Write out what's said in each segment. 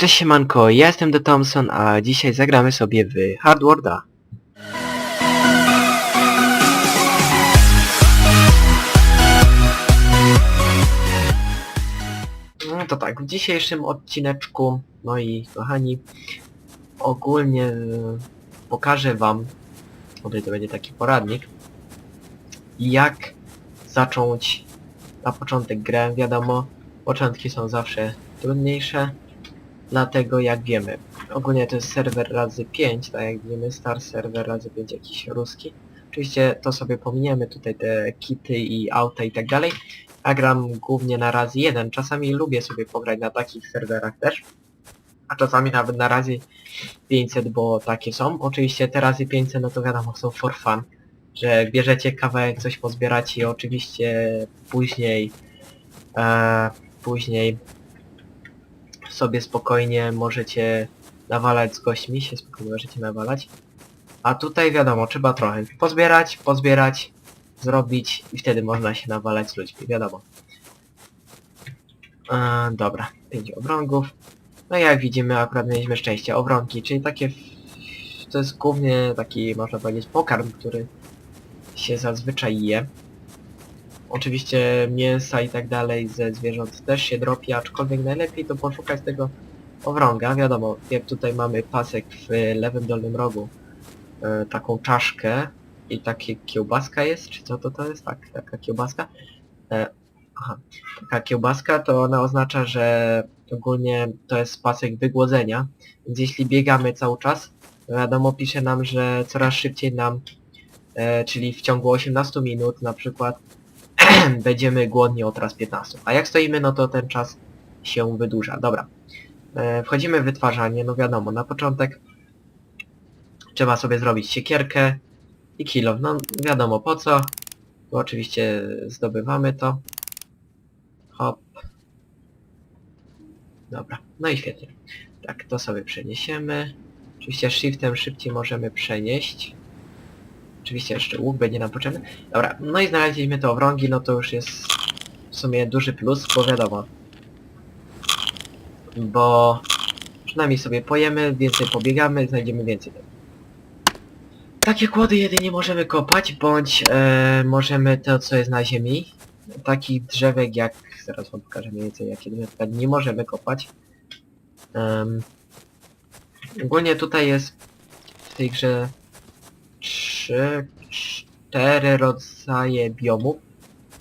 Cześć siemanko, ja jestem The Thompson, a dzisiaj zagramy sobie w Hardwarda. No to tak, w dzisiejszym odcineczku, moi kochani, ogólnie e, pokażę wam, tutaj to będzie taki poradnik, jak zacząć na początek grę, wiadomo, początki są zawsze trudniejsze, Dlatego jak wiemy, ogólnie to jest serwer razy 5, tak jak wiemy, star serwer razy 5 jakiś ruski. Oczywiście to sobie pominiemy tutaj te kity i auta i tak dalej. A gram głównie na razy 1. Czasami lubię sobie pograć na takich serwerach też. A czasami nawet na razy 500, bo takie są. Oczywiście te razy 500 no to wiadomo są for fun. Że bierzecie kawałek, coś pozbieracie i oczywiście później e, później sobie spokojnie możecie nawalać z gośćmi, się spokojnie możecie nawalać. A tutaj wiadomo, trzeba trochę pozbierać, pozbierać, zrobić i wtedy można się nawalać z ludźmi, wiadomo. E, dobra, 5 obrągów. No i jak widzimy akurat mieliśmy szczęście. Obrąki, czyli takie... To jest głównie taki, można powiedzieć, pokarm, który się zazwyczaj je. Oczywiście mięsa i tak dalej ze zwierząt też się dropi, aczkolwiek najlepiej to poszukać tego owrąga. Wiadomo, jak tutaj mamy pasek w lewym dolnym rogu, e, taką czaszkę i takie kiełbaska jest, czy co to to jest? Tak, taka kiełbaska. E, aha, taka kiełbaska to ona oznacza, że ogólnie to jest pasek wygłodzenia, więc jeśli biegamy cały czas, wiadomo pisze nam, że coraz szybciej nam, e, czyli w ciągu 18 minut na przykład, będziemy głodni od raz 15. A jak stoimy, no to ten czas się wydłuża. Dobra. E, wchodzimy w wytwarzanie, no wiadomo, na początek trzeba sobie zrobić siekierkę i kilo. No wiadomo po co, bo oczywiście zdobywamy to. Hop. Dobra, no i świetnie. Tak, to sobie przeniesiemy. Oczywiście shiftem szybciej możemy przenieść. Oczywiście jeszcze łuk będzie nam potrzebny. Dobra, no i znaleźliśmy te owrągi, no to już jest w sumie duży plus, bo wiadomo. Bo przynajmniej sobie pojemy, więcej pobiegamy, znajdziemy więcej. Takie kłody jedynie możemy kopać, bądź e, możemy to, co jest na ziemi. Takich drzewek jak... Zaraz wam pokażę mniej więcej jakie drzewka nie możemy kopać. Em, ogólnie tutaj jest w tej grze trzy, cztery rodzaje biomów,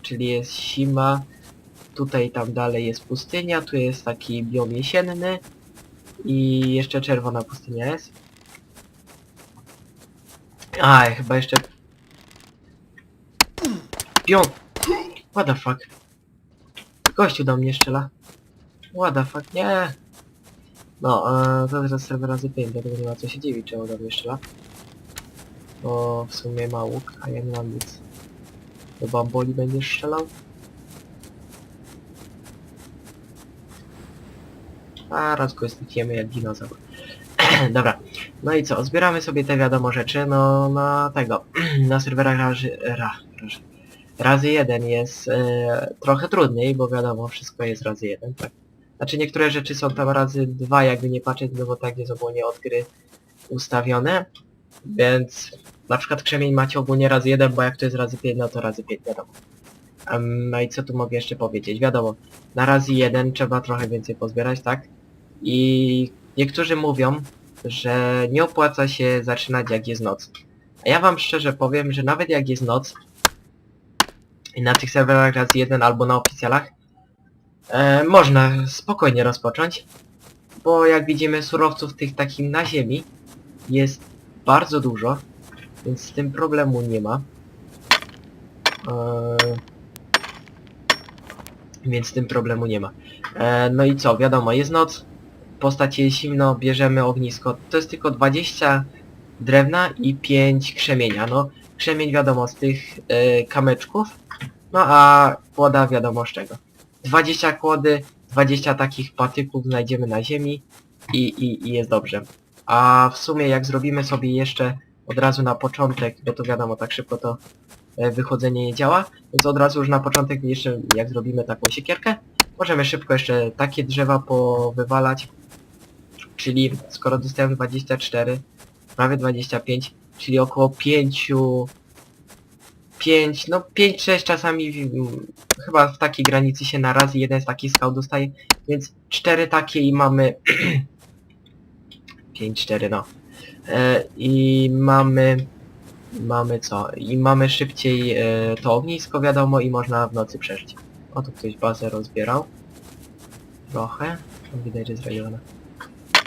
czyli jest zima, tutaj tam dalej jest pustynia, tu jest taki biom jesienny i jeszcze czerwona pustynia jest. A, chyba jeszcze... Biom... What the fuck? Gościu do mnie strzela. What the fuck, nie! No, e, to teraz serwer razy 5, dlatego nie ma co się dziwić, czemu do mnie strzela. Bo w sumie ma łuk, a ja nie mam nic. Do bamboli będziesz strzelał? A raz go znikniemy jak dinozaur. Dobra, no i co, zbieramy sobie te wiadomo rzeczy, no na tego, na serwerach razy, ra, razy, razy jeden jest e, trochę trudniej, bo wiadomo, wszystko jest razy jeden, tak. Znaczy niektóre rzeczy są tam razy dwa, jakby nie patrzeć, no bo tak jest ogólnie od gry ustawione, więc na przykład krzemień macie ogólnie razy jeden, bo jak to jest razy 5, no to razy 5 wiadomo. Um, no i co tu mogę jeszcze powiedzieć? Wiadomo, na razy jeden trzeba trochę więcej pozbierać, tak? I niektórzy mówią, że nie opłaca się zaczynać jak jest noc. A ja wam szczerze powiem, że nawet jak jest noc i na tych serwerach razy jeden albo na oficjalach, e, można spokojnie rozpocząć, bo jak widzimy surowców tych takich na ziemi jest bardzo dużo, więc z tym problemu nie ma. Eee, więc z tym problemu nie ma. Eee, no i co, wiadomo, jest noc, postać jest zimno, bierzemy ognisko. To jest tylko 20 drewna i 5 krzemienia. No, krzemień wiadomo z tych e, kamyczków, no a kłoda wiadomo z czego. 20 kłody, 20 takich patyków znajdziemy na ziemi i, i, i jest dobrze. A w sumie jak zrobimy sobie jeszcze od razu na początek, bo to wiadomo, tak szybko to e, wychodzenie nie działa, więc od razu już na początek jeszcze jak zrobimy taką siekierkę, możemy szybko jeszcze takie drzewa powywalać. Czyli skoro dostałem 24, prawie 25, czyli około 5, 5, no 5-6 czasami w- chyba w takiej granicy się na raz jeden z takich skał dostaje, więc 4 takie i mamy 5-4 no. E, I mamy mamy co? I mamy szybciej e, to ognisko wiadomo i można w nocy przeżyć. O tu ktoś bazę rozbierał. Trochę. Widać, że zrajowana.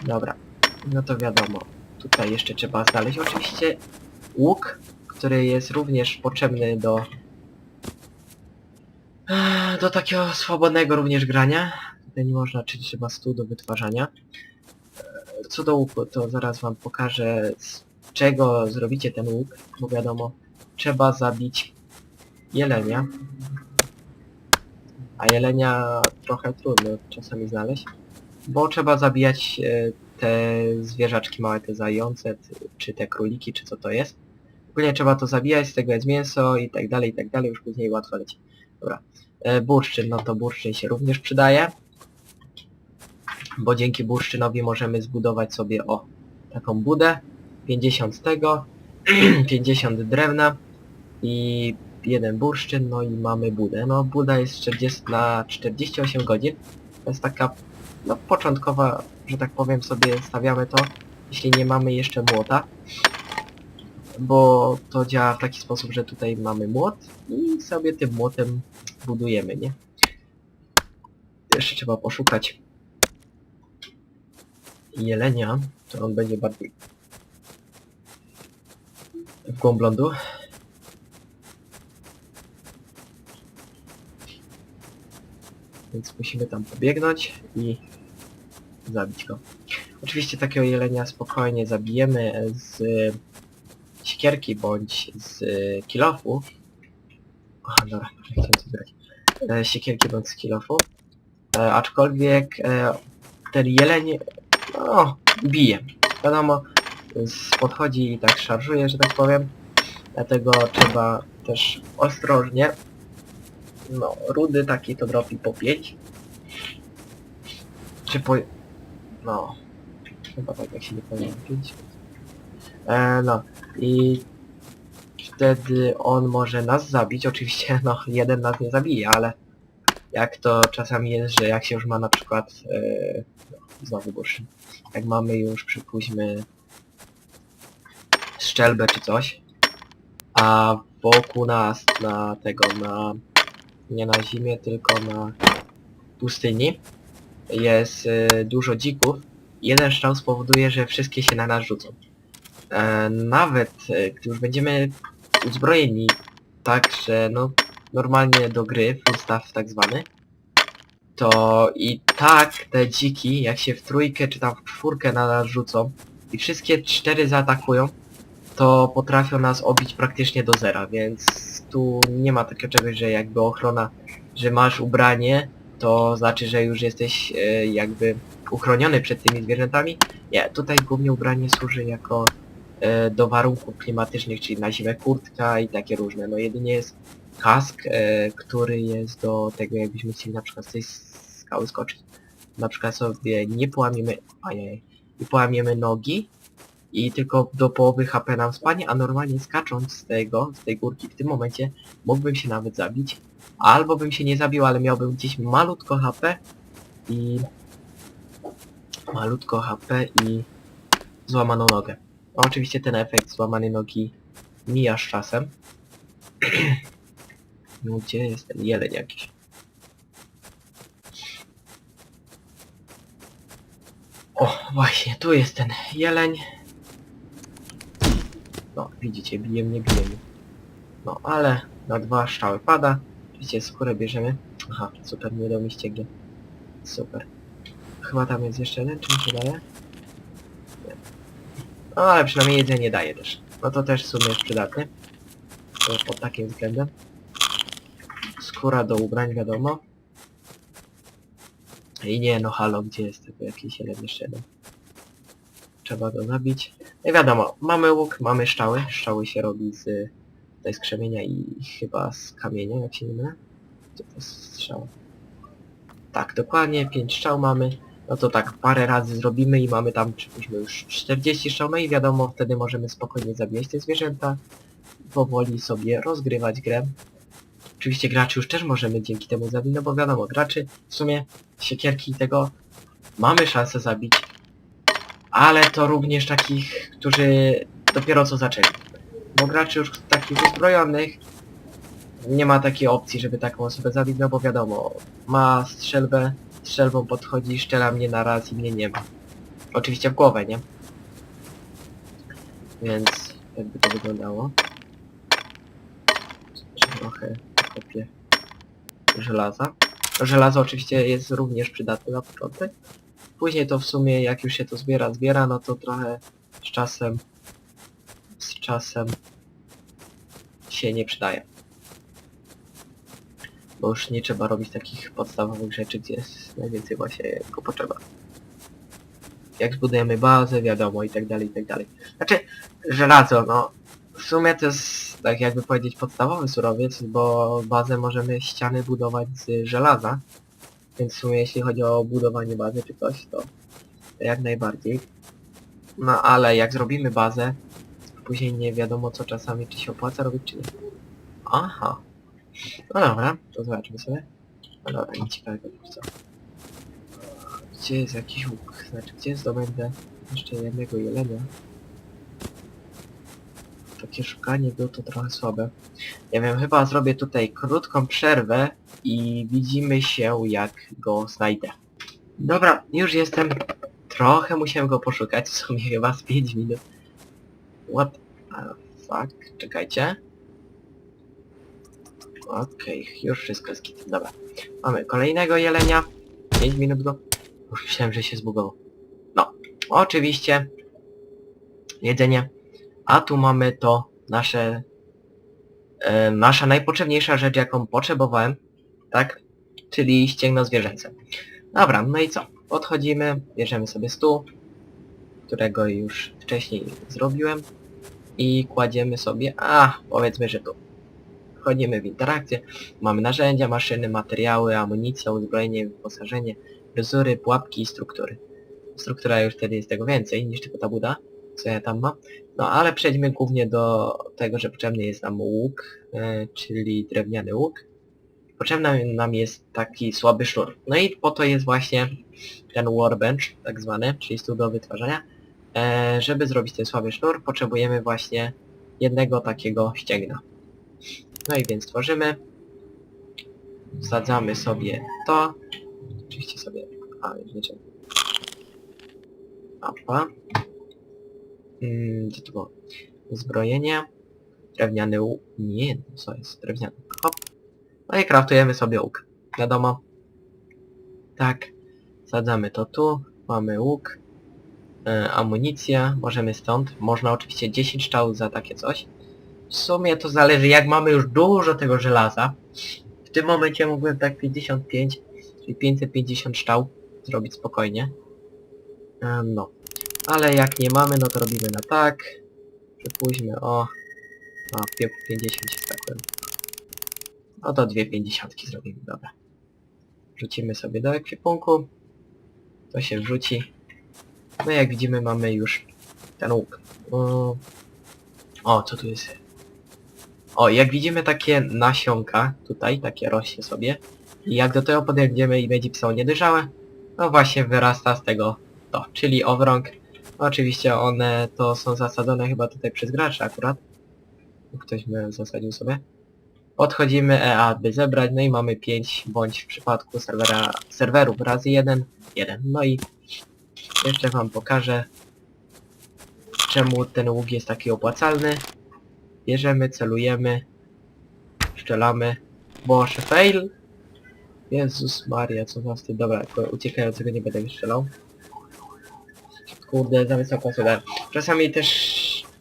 Dobra. No to wiadomo. Tutaj jeszcze trzeba znaleźć oczywiście łuk, który jest również potrzebny do do takiego swobodnego również grania. Tutaj nie można, czyli trzeba stół do wytwarzania. Co do łuku, to zaraz wam pokażę z czego zrobicie ten łuk, bo wiadomo, trzeba zabić jelenia. A jelenia trochę trudno czasami znaleźć, bo trzeba zabijać e, te zwierzaczki małe, te zające, czy te króliki, czy co to jest. Ogólnie trzeba to zabijać, z tego jest mięso i tak dalej, i tak dalej, już później łatwo leci. Dobra. E, bursztyn, no to bursztyn się również przydaje. Bo dzięki bursztynowi możemy zbudować sobie, o, taką budę. 50 z tego, 50 drewna i jeden bursztyn, no i mamy budę. No buda jest 40 na 48 godzin. To jest taka, no początkowa, że tak powiem sobie stawiamy to, jeśli nie mamy jeszcze młota. Bo to działa w taki sposób, że tutaj mamy młot i sobie tym młotem budujemy, nie? Jeszcze trzeba poszukać jelenia, to on będzie bardziej w głąb lądu. Więc musimy tam pobiegnąć i zabić go. Oczywiście takiego jelenia spokojnie zabijemy z siekierki bądź z kilofu. Aha, dobra, chciałem coś zrobić. E, siekierki bądź z kilofu. E, aczkolwiek e, ten jeleń no, bije. Wiadomo, podchodzi i tak szarżuje, że tak powiem. Dlatego trzeba też ostrożnie. No, rudy taki to dropi po 5. Czy po... No... Chyba tak jak się nie powinien 5. E, no i wtedy on może nas zabić. Oczywiście no jeden nas nie zabije, ale jak to czasami jest, że jak się już ma na przykład e, no, znowu burszyn. Jak mamy już przypuśćmy szczelbę czy coś, a wokół nas na tego, na nie na zimie, tylko na pustyni jest e, dużo dzików. Jeden strzał spowoduje, że wszystkie się na nas rzucą. E, nawet e, gdy już będziemy uzbrojeni tak, że no normalnie do gry, full tak zwany, to i tak te dziki, jak się w trójkę czy tam w czwórkę na nas rzucą i wszystkie cztery zaatakują, to potrafią nas obić praktycznie do zera, więc tu nie ma takiego czegoś, że jakby ochrona, że masz ubranie, to znaczy, że już jesteś e, jakby uchroniony przed tymi zwierzętami. Nie, tutaj głównie ubranie służy jako e, do warunków klimatycznych, czyli na zimę kurtka i takie różne. No jedynie jest kask, e, który jest do tego, jakbyśmy chcieli na przykład tej skały skoczyć. Na przykład sobie nie połamiemy, ajaj, nie połamiemy nogi i tylko do połowy HP nam spadnie, a normalnie skacząc z tego, z tej górki w tym momencie mógłbym się nawet zabić. Albo bym się nie zabił, ale miałbym gdzieś malutko HP i malutko HP i złamaną nogę. No, oczywiście ten efekt złamanej nogi mija z czasem. No gdzie jest ten jeleń jakiś? O, właśnie, tu jest ten jeleń. No, widzicie, bije mnie, bije mnie. No, ale na dwa strzały pada. Oczywiście skórę bierzemy. Aha, super, nie dał mi ściegiel. Super. Chyba tam jest jeszcze jeden, czy mi się daje? Nie. No, ale przynajmniej jedzenie daje też. No to też w sumie jest przydatny. To pod takim względem. Skóra do ubrań, wiadomo. I nie, no halo, gdzie jest tego jakiś jeden jeszcze jeden? Trzeba go zabić. No i wiadomo, mamy łuk, mamy strzały. Strzały się robi z tutaj z krzemienia i chyba z kamienia, jak się nie mylę. Gdzie to jest strzał? Tak, dokładnie, 5 strzał mamy. no to tak parę razy zrobimy i mamy tam przypuśćmy już 40 strzał, no i wiadomo, wtedy możemy spokojnie zabijać te zwierzęta, powoli sobie rozgrywać grę. Oczywiście graczy już też możemy dzięki temu zabić, no bo wiadomo, graczy w sumie siekierki tego mamy szansę zabić, ale to również takich, którzy dopiero co zaczęli. Bo graczy już takich uzbrojonych nie ma takiej opcji, żeby taką osobę zabić, no bo wiadomo, ma strzelbę, strzelbą podchodzi, szczela mnie na raz i mnie nie ma. Oczywiście w głowę, nie? Więc jakby to wyglądało. Trochę kopię żelaza. Żelazo oczywiście jest również przydatne na początek. Później to w sumie jak już się to zbiera, zbiera, no to trochę z czasem z czasem się nie przydaje. Bo już nie trzeba robić takich podstawowych rzeczy, gdzie jest najwięcej właśnie go potrzeba. Jak zbudujemy bazę, wiadomo, i tak dalej, i tak dalej. Znaczy, żelazo, no, w sumie to jest, tak jakby powiedzieć, podstawowy surowiec, bo bazę możemy ściany budować z żelaza. Więc w sumie jeśli chodzi o budowanie bazy czy coś, to jak najbardziej. No ale jak zrobimy bazę, później nie wiadomo co czasami, czy się opłaca robić, czy nie. Aha. No dobra, to zobaczmy sobie. No dobra, nic ciekawego póki co. Gdzie jest jakiś łuk? Znaczy, gdzie zdobędę jeszcze jednego jelenia? Takie szukanie było to trochę słabe. Nie wiem, chyba zrobię tutaj krótką przerwę i widzimy się jak go znajdę. Dobra, już jestem. Trochę musiałem go poszukać, w sumie chyba z 5 minut. What the fuck? Czekajcie. Okej, już wszystko jest kitem, dobra. Mamy kolejnego jelenia. 5 minut go. Już myślałem, że się zbugował. No, oczywiście. Jedzenie. A tu mamy to nasze... E, nasza najpotrzebniejsza rzecz, jaką potrzebowałem. Tak? Czyli ścięgno zwierzęce. Dobra, no i co? Podchodzimy, bierzemy sobie stół, którego już wcześniej zrobiłem i kładziemy sobie, a powiedzmy, że tu. Wchodzimy w interakcję, mamy narzędzia, maszyny, materiały, amunicję, uzbrojenie, wyposażenie, ryzury, pułapki i struktury. Struktura już wtedy jest tego więcej niż tylko ta buda, co ja tam mam. No ale przejdźmy głównie do tego, że potrzebny jest nam łuk, e, czyli drewniany łuk. Potrzebny nam jest taki słaby sznur. No i po to jest właśnie ten workbench, tak zwany, czyli stół do wytwarzania. E, żeby zrobić ten słaby sznur, potrzebujemy właśnie jednego takiego ścięgna. No i więc tworzymy. Wsadzamy sobie to. Oczywiście sobie... A, nie. Mapa. Mm, gdzie to było? Zbrojenie. Drewniany łuk. Nie, no co jest? Drewniany. Hop. No i kraftujemy sobie łuk. Wiadomo. Tak. Wsadzamy to tu. Mamy łuk. E, amunicja. Możemy stąd. Można oczywiście 10 strzał za takie coś. W sumie to zależy jak mamy już dużo tego żelaza. W tym momencie mógłbym tak 55, czyli 550 szczał zrobić spokojnie. E, no. Ale jak nie mamy, no to robimy na tak. Przypuśćmy o... O, 50 się stakłem. No to dwie pięćdziesiątki zrobimy, dobra. Wrzucimy sobie do ekwipunku. To się wrzuci. No jak widzimy mamy już ten łuk. O, o co tu jest? O, jak widzimy takie nasionka, tutaj, takie rośnie sobie. I jak do tego podejdziemy i będzie pisało niedojrzałe, no właśnie wyrasta z tego to, czyli owrąg. Oczywiście one to są zasadzone chyba tutaj przez graczy akurat. Ktoś by zasadził sobie. Podchodzimy EA, by zebrać, no i mamy 5, bądź w przypadku serwera, serwerów razy 1, 1. No i jeszcze wam pokażę, czemu ten łuk jest taki opłacalny. Bierzemy, celujemy, strzelamy. Boże, fail! Jezus Maria, co za wstyd. Dobra, uciekającego nie będę strzelał. Kurde, za wysoko sobie. Czasami też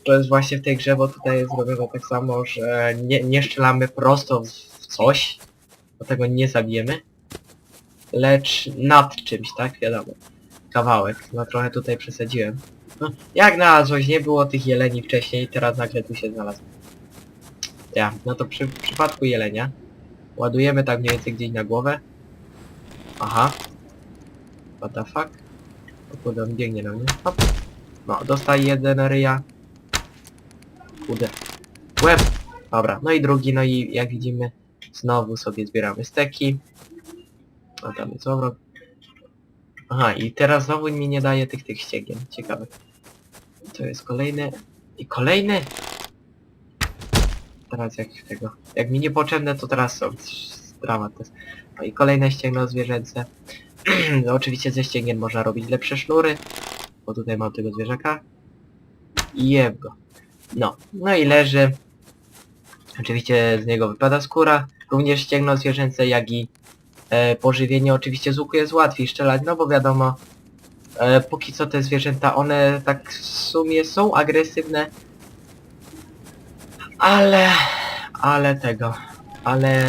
to jest właśnie w tej grze, bo tutaj jest zrobione tak samo, że nie, nie strzelamy prosto w, w coś, bo tego nie zabijemy, lecz nad czymś, tak? Wiadomo. Kawałek. No trochę tutaj przesadziłem. No, jak znalazłeś? Nie było tych jeleni wcześniej, teraz nagle tu się znalazł. Ja, no to przy w przypadku jelenia ładujemy tak mniej więcej gdzieś na głowę. Aha. What the fuck? Kurde, on biegnie na mnie. Hop. No, dostaje jeden ryja. Kurde. Łeb! Dobra, no i drugi, no i jak widzimy, znowu sobie zbieramy steki. A tam jest obrok. Aha, i teraz znowu mi nie daje tych tych ściegien. Ciekawe. To jest kolejny. I kolejny! Teraz jak tego. Jak mi niepotrzebne, to teraz są. Dramat jest. No i kolejne ścięgno zwierzęce. no oczywiście ze ścięgien można robić lepsze sznury. Bo tutaj mam tego zwierzaka. I jeb go. No. No i leży. Oczywiście z niego wypada skóra. Również ścięgno zwierzęce, jak i e, pożywienie. Oczywiście z łuku jest łatwiej strzelać, no bo wiadomo, e, póki co te zwierzęta, one tak w sumie są agresywne, ale, ale tego, ale,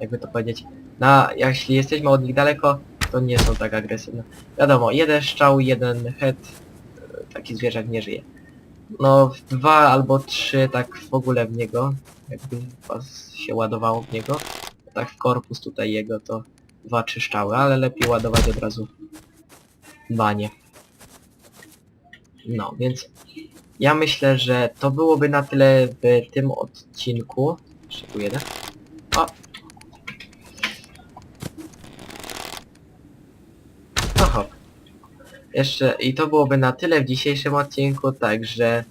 jakby to powiedzieć, na, jeśli jesteśmy od nich daleko, to nie są tak agresywne. Wiadomo, jeden strzał, jeden head, e, taki zwierzak nie żyje. No, dwa albo trzy tak w ogóle w niego, jakby was się ładowało w niego, tak w korpus tutaj jego to dwa trzy strzały, ale lepiej ładować od razu banie. No, więc ja myślę, że to byłoby na tyle w tym odcinku. Jeszcze tu jeden. O! No hop. Jeszcze i to byłoby na tyle w dzisiejszym odcinku, także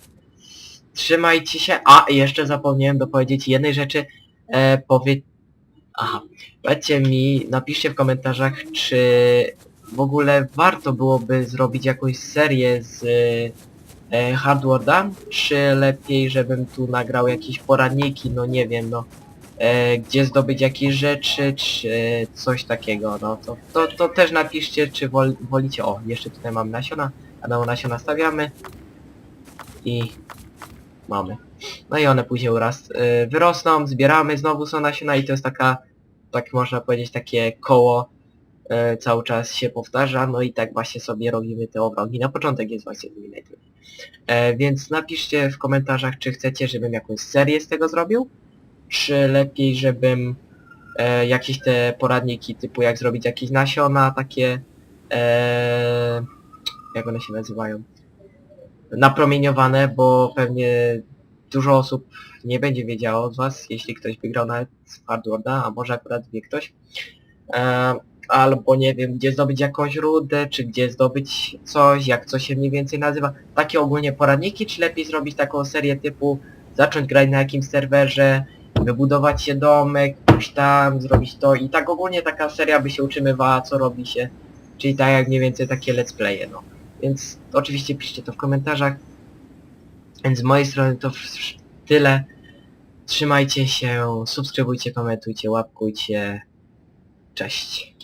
trzymajcie się. A, jeszcze zapomniałem dopowiedzieć jednej rzeczy. E, powie... Aha. Powiedzcie mi, napiszcie w komentarzach, czy w ogóle warto byłoby zrobić jakąś serię z e, Hardwarda, czy lepiej, żebym tu nagrał jakieś poradniki, no nie wiem, no, e, gdzie zdobyć jakieś rzeczy, czy coś takiego, no to, to, to też napiszcie, czy wol, wolicie, o, jeszcze tutaj mamy nasiona, a na nasiona stawiamy i mamy. No i one później uraz, y, wyrosną, zbieramy, znowu są nasiona i to jest taka, tak można powiedzieć, takie koło cały czas się powtarza, no i tak właśnie sobie robimy te obrągi. Na początek jest właśnie nimi. E, więc napiszcie w komentarzach, czy chcecie, żebym jakąś serię z tego zrobił, czy lepiej, żebym e, jakieś te poradniki typu jak zrobić jakieś nasiona, takie e, jak one się nazywają? napromieniowane, bo pewnie dużo osób nie będzie wiedziało z was, jeśli ktoś wygrał nawet z Hardwarda, a może akurat wie ktoś. E, albo nie wiem, gdzie zdobyć jakąś rudę, czy gdzie zdobyć coś, jak coś się mniej więcej nazywa. Takie ogólnie poradniki, czy lepiej zrobić taką serię typu zacząć grać na jakimś serwerze, wybudować się domek, pójść tam, zrobić to i tak ogólnie taka seria by się utrzymywała, co robi się. Czyli tak jak mniej więcej takie let's playe, no. Więc oczywiście piszcie to w komentarzach. Więc z mojej strony to tyle. Trzymajcie się, subskrybujcie, komentujcie, łapkujcie. Cześć.